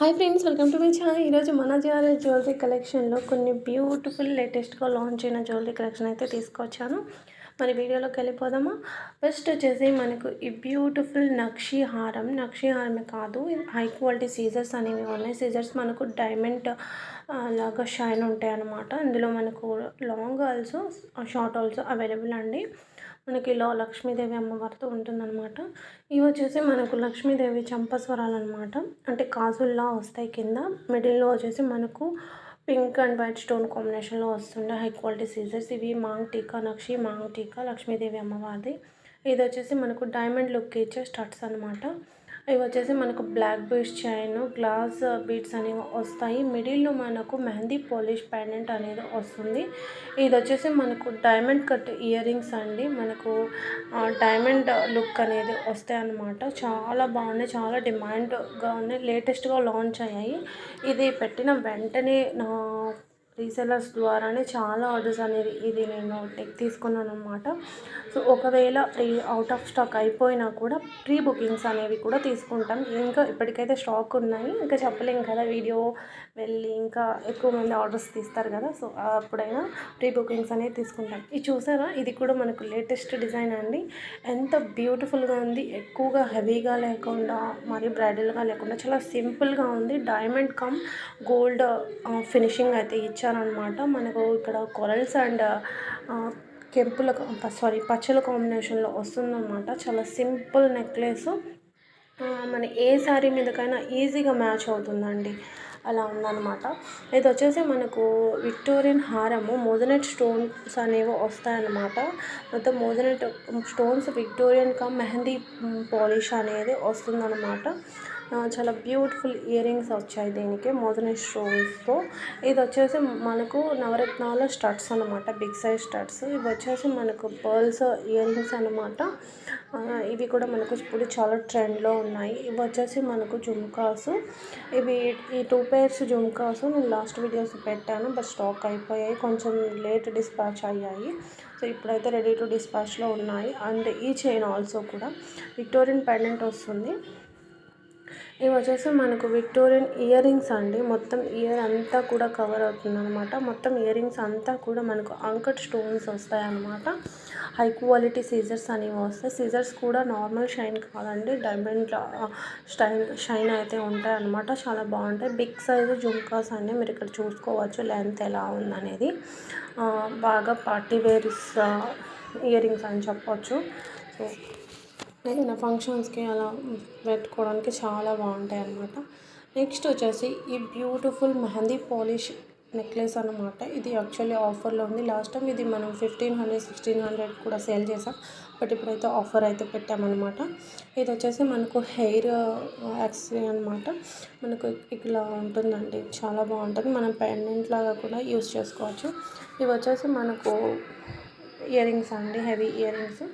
Hi friends welcome to my channel ఈరోజు మన jewellery jewellery కలెక్షన్లో కొన్ని బ్యూటిఫుల్ లేటెస్ట్గా లాంచ్ అయిన జ్యువెలరీ కలెక్షన్ అయితే తీసుకొచ్చాను. మరి వీడియోలోకి వెళ్ళిపోదామా? ఫస్ట్ వచ్చేసి మనకు ఈ బ్యూటిఫుల్ నక్షి హారం. నక్షి హారమే కాదు హై క్వాలిటీ సీజర్స్ అనేవి ఉన్నాయి. సీజర్స్ మనకు డైమండ్ లాగా షైన్ ఉంటాయి అన్నమాట ఇందులో మనకు long also short also available అండి. మనకి ఇలా లక్ష్మీదేవి అమ్మవారితో ఉంటుందన్నమాట. ఇవి వచ్చేసి మనకు లక్ష్మీదేవి చంపస్వరాలు అనమాట అంటే కాజుల్లా వస్తాయి కింద. మిడిల్లో వచ్చేసి మనకు పింక్ అండ్ వైట్ స్టోన్ కాంబినేషన్లో వస్తుండే హై క్వాలిటీ సీజర్స్. ఇవి మాంగ్ టీకా నక్షి మాంగ్ టీకా లక్ష్మీదేవి అమ్మవారిది. ఇది వచ్చేసి మనకు డైమండ్ లుక్ ఇచ్చే స్టడ్స్ అనమాట ఇవి వచ్చేసి మనకు black beads chain glass beads అనేవి వస్తాయి. మిడిల్లో మనకు మెహందీ పాలిష్ పెండెంట్ అనేది వస్తుంది. ఇది వచ్చేసి మనకు డైమండ్ కట్ ఇయర్ రింగ్స్ అండి. మనకు డైమండ్ లుక్ అనేది వస్తాయి అన్నమాట. చాలా బాగున్నాయి చాలా డిమాండ్గా ఉన్నాయి. లేటెస్ట్గా లాంచ్ అయ్యాయి. ఇది పెట్టిన వెంటనే నా రీసెలర్స్ ద్వారానే చాలా ఆర్డర్స్ అనేది ఇది నేను టెక్ తీసుకున్నాను అనమాట సో ఒకవేళ అవుట్ ఆఫ్ స్టాక్ అయిపోయినా కూడా ప్రీ బుకింగ్స్ అనేవి కూడా తీసుకుంటాం. ఇంకా ఇప్పటికైతే స్టాక్ ఉన్నాయి. ఇంకా చెప్పలేం కదా వీడియో వెళ్ళి ఇంకా ఎక్కువ మంది ఆర్డర్స్ తీస్తారు కదా. సో అప్పుడైనా ప్రీ బుకింగ్స్ అనేవి తీసుకుంటాం. ఇది చూసారా? ఇది కూడా మనకు లేటెస్ట్ డిజైన్ అండి. ఎంత బ్యూటిఫుల్గా ఉంది. ఎక్కువగా హెవీగా లేకుండా మరి బ్రైడల్గా లేకుండా చాలా సింపుల్గా ఉంది. డైమండ్ కమ్ గోల్డ్ ఫినిషింగ్ అయితే ఇచ్చారు. ఇచ్చారనమాట మనకు ఇక్కడ కొరల్స్ అండ్ కెంపుల సారీ పచ్చల కాంబినేషన్లో వస్తుందన్నమాట. చాలా సింపుల్ నెక్లెస్ మన ఏ శారీ మీదకైనా ఈజీగా మ్యాచ్ అవుతుందండి. అలా ఉందన్నమాట. ఇది వచ్చేసి మనకు విక్టోరియన్ హారము. మోజనెట్ స్టోన్స్ అనేవి వస్తాయన్నమాట. మొత్తం మోజనెట్ స్టోన్స్ విక్టోరియన్ కా మెహందీ పాలిష్ అనేది వస్తుందన్నమాట. చాలా బ్యూటిఫుల్ ఇయర్ రింగ్స్ వచ్చాయి దీనికి మోజనీ స్టోన్స్తో ఇది వచ్చేసి మనకు నవరత్నాల స్టడ్స్ అనమాట బిగ్ సైజ్ స్టడ్స్ ఇవి వచ్చేసి మనకు పర్ల్స్ ఇయర్ రింగ్స్ అనమాట ఇవి కూడా మనకు ఇప్పుడు చాలా ట్రెండ్లో ఉన్నాయి. ఇవి వచ్చేసి మనకు జుమ్కాస్. ఇవి ఈ టూ పేర్స్ జుమ్కాస్ నేను లాస్ట్ వీడియోస్ పెట్టాను బట్ స్టాక్ అయిపోయాయి కొంచెం లేట్ డిస్పాచ్ అయ్యాయి. సో ఇప్పుడైతే రెడీ టు డిస్పాచ్లో ఉన్నాయి. అండ్ ఈ చైన్ ఆల్సో కూడా. విక్టోరియన్ పెండెంట్ వస్తుంది. ఇవి వచ్చేసి మనకు విక్టోరియన్ ఇయర్ రింగ్స్ అండి. మొత్తం ఇయర్ అంతా కూడా కవర్ అవుతుంది అనమాట మొత్తం ఇయర్ రింగ్స్ అంతా కూడా మనకు అంకట్ స్టోన్స్ వస్తాయి అన్నమాట హై క్వాలిటీ సీజర్స్ అనేవి వస్తాయి. సీజర్స్ కూడా నార్మల్ షైన్ కాదండి. డైమండ్ స్టైన్ షైన్ అయితే ఉంటాయి అనమాట చాలా బాగుంటాయి. బిగ్ సైజు జుమ్కాస్ అనేవి మీరు ఇక్కడ చూసుకోవచ్చు లెంత్ ఎలా ఉందనేది. బాగా పార్టీ వేర్స్ ఇయర్ రింగ్స్ అని చెప్పవచ్చు సో ఏదైనా ఫంక్షన్స్కి అలా పెట్టుకోవడానికి చాలా బాగుంటాయి అన్నమాట. నెక్స్ట్ వచ్చేసి ఈ బ్యూటిఫుల్ మెహందీ పాలిష్ నెక్లెస్ అనమాట ఇది యాక్చువల్లీ ఆఫర్లో ఉంది. లాస్ట్ టైం ఇది మనం ఫిఫ్టీన్ హండ్రెడ్ సిక్స్టీన్ హండ్రెడ్ కూడా సేల్ చేసాం. బట్ ఇప్పుడైతే ఆఫర్ అయితే పెట్టామన్నమాట. ఇది వచ్చేసి మనకు హెయిర్ యాక్సరీ అనమాట మనకు ఇట్లా ఉంటుందండి. చాలా బాగుంటుంది. మనం పెండెంట్ లాగా కూడా యూస్ చేసుకోవచ్చు. ఇవి వచ్చేసి మనకు ఇయర్ రింగ్స్ అండి. హెవీ ఇయర్ రింగ్స్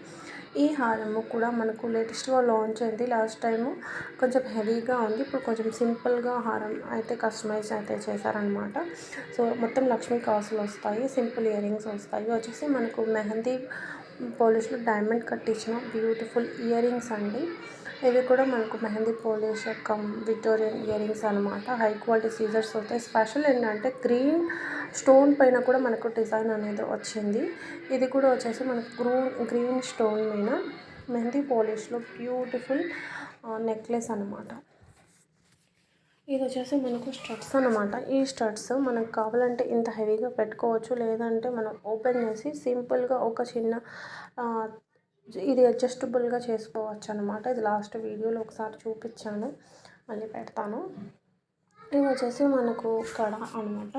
ఈ హారము కూడా మనకు లేటెస్ట్గా లాంచ్ అయింది. లాస్ట్ టైము కొంచెం హెవీగా ఉంది. ఇప్పుడు కొంచెం సింపుల్గా హారం అయితే కస్టమైజ్ అయితే చేశారనమాట సో మొత్తం లక్ష్మీ కాసులు వస్తాయి. సింపుల్ ఇయర్ రింగ్స్ వస్తాయి. వచ్చేసి మనకు మెహందీ పాలిష్లో డైమండ్ కట్టించిన బ్యూటిఫుల్ ఇయర్ రింగ్స్ అండి. ఇవి కూడా మనకు mehndi polish come Victorian earrings అనమాట హై క్వాలిటీ సీజర్స్ అవుతాయి స్పెషల్ ఏంటంటే గ్రీన్ స్టోన్ పైన కూడా మనకు డిజైన్ అనేది వచ్చింది. ఇది కూడా వచ్చేసి మనకు గ్రూ గ్రీన్ స్టోన్ పైన మెహందీ పోలిష్లో బ్యూటిఫుల్ నెక్లెస్ అనమాట ఇది వచ్చేసి మనకు స్టడ్స్ అనమాట ఈ స్టడ్స్ మనకు కావాలంటే ఇంత హెవీగా పెట్టుకోవచ్చు. లేదంటే మనం ఓపెన్ చేసి సింపుల్గా ఒక చిన్న ఇది అడ్జస్టబుల్గా చేసుకోవచ్చు అనమాట ఇది లాస్ట్ వీడియోలో ఒకసారి చూపించాను. మళ్ళీ పెడతాను. ఇది వచ్చేసి మనకు కడ అనమాట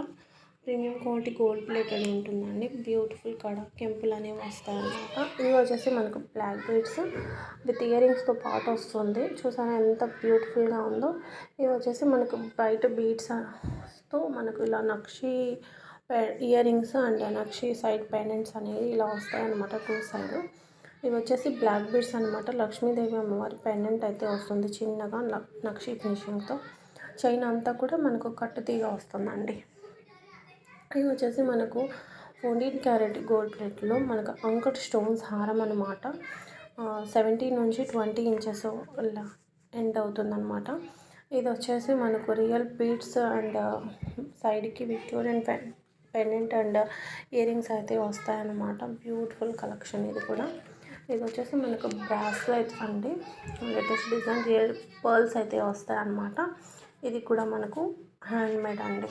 ప్రీమియం క్వాలిటీ గోల్డ్ ప్లేటెడ్ ఉంటుందండి. బ్యూటిఫుల్ కడ కెంపులు అనేవి వస్తాయన్నమాట. ఇవి ఇది వచ్చేసి మనకు బ్లాక్ బీడ్స్ విత్ ఇయర్ రింగ్స్తో పాటు వస్తుంది. చూసారా ఎంత బ్యూటిఫుల్గా ఉందో. ఇది వచ్చేసి మనకు బయట బీడ్స్తో మనకు ఇలా nakshi earrings and nakshi side pendants అనేవి ఇలా వస్తాయన్నమాట. Two side. ఇవి వచ్చేసి బ్లాక్ బీడ్స్ అనమాట లక్ష్మీదేవి అమ్మవారి పెండెంట్ అయితే వస్తుంది చిన్నగా నక్షి ఫినిషింగ్తో చైన్ అంతా కూడా మనకు కట్టుతీగ వస్తుందండి. ఇవి వచ్చేసి మనకు ఫోర్టీన్ క్యారెట్ గోల్డ్ ప్లేట్లో మనకు అంకట్ స్టోన్స్ హారం అనమాట సెవెంటీన్ నుంచి ట్వంటీ ఇంచెస్ ఎండ్ అవుతుందన్నమాట. ఇది వచ్చేసి మనకు రియల్ బీడ్స్ అండ్ సైడ్కి Victorian pen pendant and earrings అయితే వస్తాయన్నమాట. బ్యూటిఫుల్ కలెక్షన్ ఇది కూడా. ఇది వచ్చేసి మనకు బ్రాస్లెట్ అండి. లేటెస్ట్ డిజైన్ రియల్ పర్ల్స్ అయితే వస్తాయి అన్నమాట ఇది కూడా మనకు హ్యాండ్ మేడ్ అండి.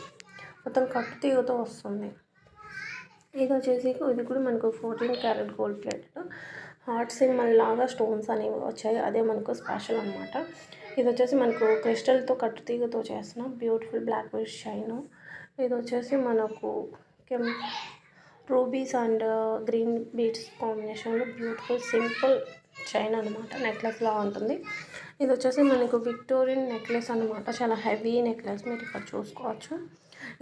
మొత్తం కట్టు తీగతో వస్తుంది. ఇది వచ్చేసి ఇది కూడా మనకు fourteen carat gold plate. Heart symbol లాగా స్టోన్స్ అనేవి వచ్చాయి. అదే మనకు స్పెషల్ అనమాట ఇది వచ్చేసి మనకు క్రిస్టల్తో కట్టు తీగతో చేసిన బ్యూటిఫుల్ బ్లాక్ బెల్ట్ షైన్. ఇది వచ్చేసి మనకు కెమ్ రూబీస్ అండ్ గ్రీన్ బీట్స్ కాంబినేషన్లో బ్యూటిఫుల్ సింపుల్ చైన్ అనమాట నెక్లెస్లా ఉంటుంది. ఇది వచ్చేసి మనకు విక్టోరియన్ నెక్లెస్ అనమాట చాలా హెవీ నెక్లెస్ మీరు ఇక్కడ చూసుకోవచ్చు.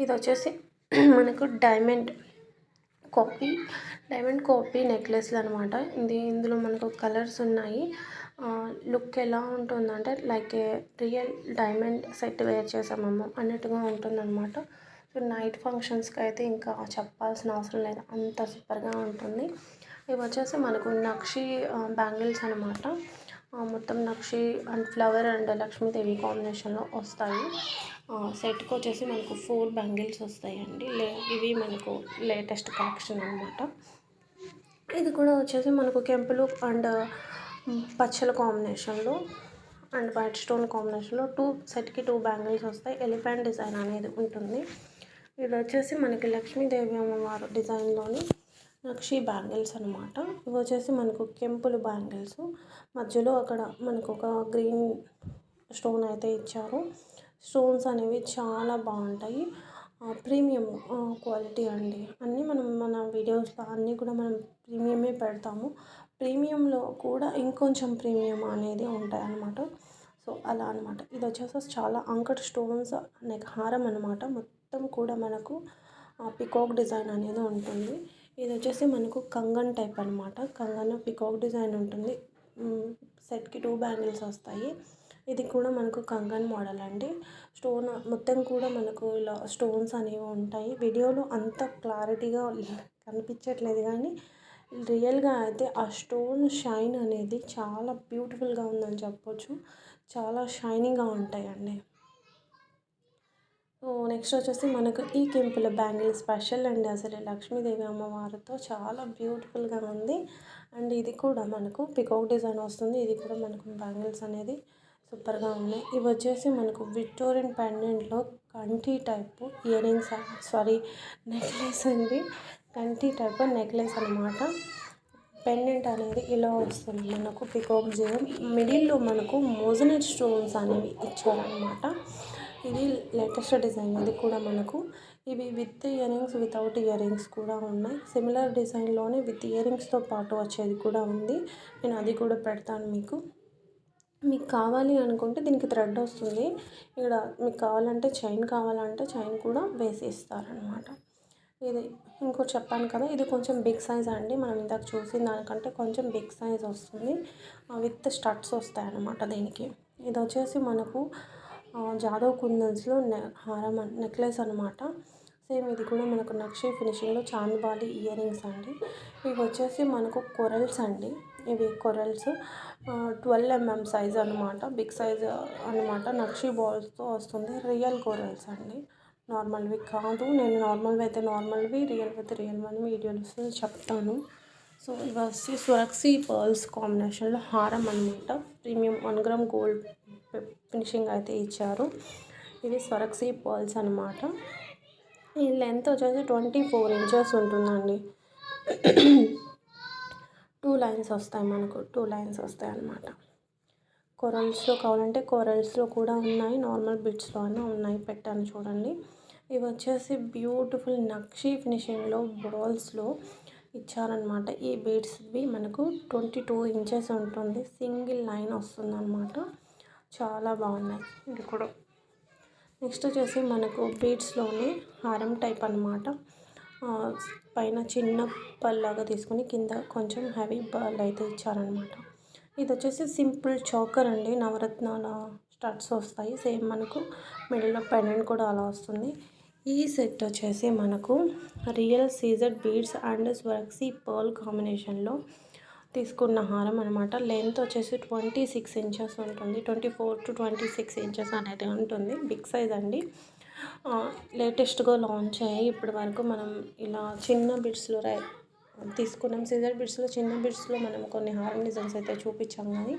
ఇది వచ్చేసి మనకు డైమండ్ కాపీ డైమండ్ కాపీ నెక్లెస్లు అనమాట ఇది ఇందులో మనకు కలర్స్ ఉన్నాయి. లుక్ ఎలా ఉంటుందంటే like real diamond set wear చేసామమ్మ అన్నట్టుగా ఉంటుందన్నమాట. ఇప్పుడు నైట్ ఫంక్షన్స్కి అయితే ఇంకా చెప్పాల్సిన అవసరం లేదు. అంత సూపర్గా ఉంటుంది. ఇవి వచ్చేసి మనకు నక్షి బ్యాంగిల్స్ అనమాట మొత్తం nakshi and flower and Lakshmidevi కాంబినేషన్లో వస్తాయి. సెట్కి వచ్చేసి మనకు ఫోర్ బ్యాంగిల్స్ వస్తాయండి. లే ఇవి మనకు లేటెస్ట్ కలెక్షన్ అనమాట ఇది కూడా వచ్చేసి మనకు కెంపులు అండ్ పచ్చల కాంబినేషన్లో అండ్ వైట్ స్టోన్ కాంబినేషన్లో టూ సెట్కి టూ బ్యాంగిల్స్ వస్తాయి. ఎలిఫెంట్ డిజైన్ అనేది ఉంటుంది. ఇది వచ్చేసి మనకి లక్ష్మీదేవి అమ్మవారు డిజైన్లోని నక్షి బ్యాంగిల్స్ అనమాట ఇవి వచ్చేసి మనకు కెంపులు బ్యాంగిల్స్. మధ్యలో అక్కడ మనకు ఒక గ్రీన్ స్టోన్ అయితే ఇచ్చారు. స్టోన్స్ అనేవి చాలా బాగుంటాయి. ప్రీమియం క్వాలిటీ అండి. అన్నీ మనం మన వీడియోస్లో అన్నీ కూడా మనం ప్రీమియమే పెడతాము. ప్రీమియంలో కూడా ఇంకొంచెం ప్రీమియం అనేది ఉంటాయి అన్నమాట. సో అలా అనమాట ఇది వచ్చేసి చాలా అంకట్ స్టోన్స్ నెక్ హారం అనమాట మొత్తం కూడా మనకు పికాక్ డిజైన్ అనేది ఉంటుంది. ఇది వచ్చేసి మనకు కంగన్ టైప్ అనమాట కంగన్ పికాక్ డిజైన్ ఉంటుంది. సెట్కి టూ బ్యాంగిల్స్ వస్తాయి. ఇది కూడా మనకు కంగన్ మోడల్ అండి. స్టోన్ మొత్తం కూడా మనకు ఇలా స్టోన్స్ అనేవి ఉంటాయి. వీడియోలో అంత క్లారిటీగా కనిపించట్లేదు కానీ రియల్గా అయితే ఆ స్టోన్ షైన్ అనేది చాలా బ్యూటిఫుల్గా ఉందని చెప్పొచ్చు. చాలా షైనింగ్గా ఉంటాయండి. నెక్స్ట్ వచ్చేసి మనకు ఈ కెంపుల బ్యాంగిల్ స్పెషల్ అండి. అసలు లక్ష్మీదేవి అమ్మవారితో చాలా బ్యూటిఫుల్గా ఉంది. అండ్ ఇది కూడా మనకు పికాక్ డిజైన్ వస్తుంది. ఇది కూడా మనకు బ్యాంగిల్స్ అనేది సూపర్గా ఉన్నాయి. ఇవి వచ్చేసి మనకు విక్టోరియన్ పెండెంట్లో కంటి type earrings sorry necklace అండి. కంటి టైప్ నెక్లెస్ అనమాట పెండెంట్ అనేది ఇలా వస్తుంది. మనకు పికాక్ జీవం మిడిల్లో మనకు మోజనెట్ స్టోన్స్ అనేవి ఇచ్చారనమాట ఇది లేటెస్ట్ డిజైన్ ఇది కూడా మనకు. ఇవి with ear rings without ear rings కూడా ఉన్నాయి. సిమిలర్ డిజైన్లోనే విత్ ఇయర్ రింగ్స్తో పాటు వచ్చేది కూడా ఉంది. నేను అది కూడా పెడతాను మీకు. మీకు కావాలి అనుకుంటే దీనికి థ్రెడ్ వస్తుంది. ఇక్కడ మీకు కావాలంటే చైన్ కావాలంటే చైన్ కూడా వేసి ఇస్తారనమాట ఇది ఇంకోటి చెప్పాను కదా ఇది కొంచెం బిగ్ సైజ్ అండి. మనం ఇందాక చూసిన దానికంటే కొంచెం బిగ్ సైజ్ వస్తుంది. విత్ స్టడ్స్ వస్తాయి అన్నమాట దీనికి. ఇది వచ్చేసి మనకు జాదవ్ కుందన్స్లో నె హారం నెక్లెస్ అనమాట సేమ్ ఇది కూడా మనకు నక్షి ఫినిషింగ్లో చాందబాలి ఇయర్ రింగ్స్ అండి. ఇవి వచ్చేసి మనకు కొరల్స్ అండి. ఇవి కొరల్స్. ట్వెల్వ్ ఎంఎం సైజ్ అనమాట బిగ్ సైజ్ అనమాట నక్షి బాల్స్తో వస్తుంది. రియల్ కొరల్స్ అండి. నార్మల్వి కాదు. నేను నార్మల్వి అయితే నార్మల్వి రియల్ అయితే రియల్ అని వీడియోస్ చెప్తాను. సో ఇవి వచ్చి స్వరక్సీ పర్ల్స్ కాంబినేషన్లో హారం అనమాట premium one gram gold finishing అయితే ఇచ్చారు. ఇవి స్వరక్సీ పర్ల్స్ అనమాట ఈ లెంత్ వచ్చేసి ట్వంటీ ఫోర్ ఇంచెస్ ఉంటుందండి. టూ లైన్స్ వస్తాయి మనకు టూ లైన్స్ వస్తాయి అన్నమాట. కొరల్స్లో కావాలంటే కొరల్స్లో కూడా ఉన్నాయి నార్మల్ బిట్స్లో అయినా ఉన్నాయి పెట్టాను చూడండి. ఇవి వచ్చేసి బ్యూటిఫుల్ నక్షి ఫినిషింగ్లో బాల్స్లో ఇచ్చారనమాట ఈ బీడ్స్వి మనకు ట్వంటీ టూ ఇంచెస్ ఉంటుంది సింగిల్ లైన్ వస్తుంది అనమాట చాలా బాగున్నాయి. ఇది కూడా. నెక్స్ట్ వచ్చేసి మనకు బీడ్స్లోనే హారం టైప్ అనమాట పైన చిన్న పల్లాగా తీసుకుని కింద కొంచెం హెవీ బల్ అయితే ఇచ్చారనమాట ఇది వచ్చేసి సింపుల్ చోకర్ అండి. నవరత్నాల స్టడ్స్ వస్తాయి. సేమ్ మనకు మిడిల్లో పెండెంట్ కూడా అలా వస్తుంది. ఈ సెట్ వచ్చేసి మనకు రియల్ సీజర్ బీడ్స్ అండ్ స్వర్క్సీ పర్ల్ కాంబినేషన్లో తీసుకున్న హారం అనమాట లెంత్ వచ్చేసి ట్వంటీ సిక్స్ ఇంచెస్ ఉంటుంది. Twenty four to twenty six inches అనేది ఉంటుంది. బిగ్ సైజ్ అండి. లేటెస్ట్గా లాంచ్ అయ్యాయి. ఇప్పటి వరకు మనం ఇలా చిన్న బిట్స్లో రై తీసుకున్నాం. సిజర్ బిట్స్లో చిన్న బిట్స్లో మనం కొన్ని హారం డిజైన్స్ అయితే చూపించాం కానీ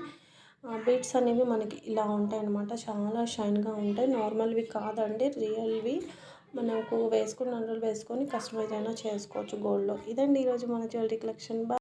బీట్స్ అనేవి మనకి ఇలా ఉంటాయి అన్నమాట. చాలా షైన్గా ఉంటాయి. నార్మల్వి కాదండి. రియల్వి మనకు వేసుకున్న రోజులు వేసుకొని కస్టమైజ్ అయినా చేసుకోవచ్చు గోల్డ్లో ఇదండి ఈరోజు మన జ్యువెలరీ కలెక్షన్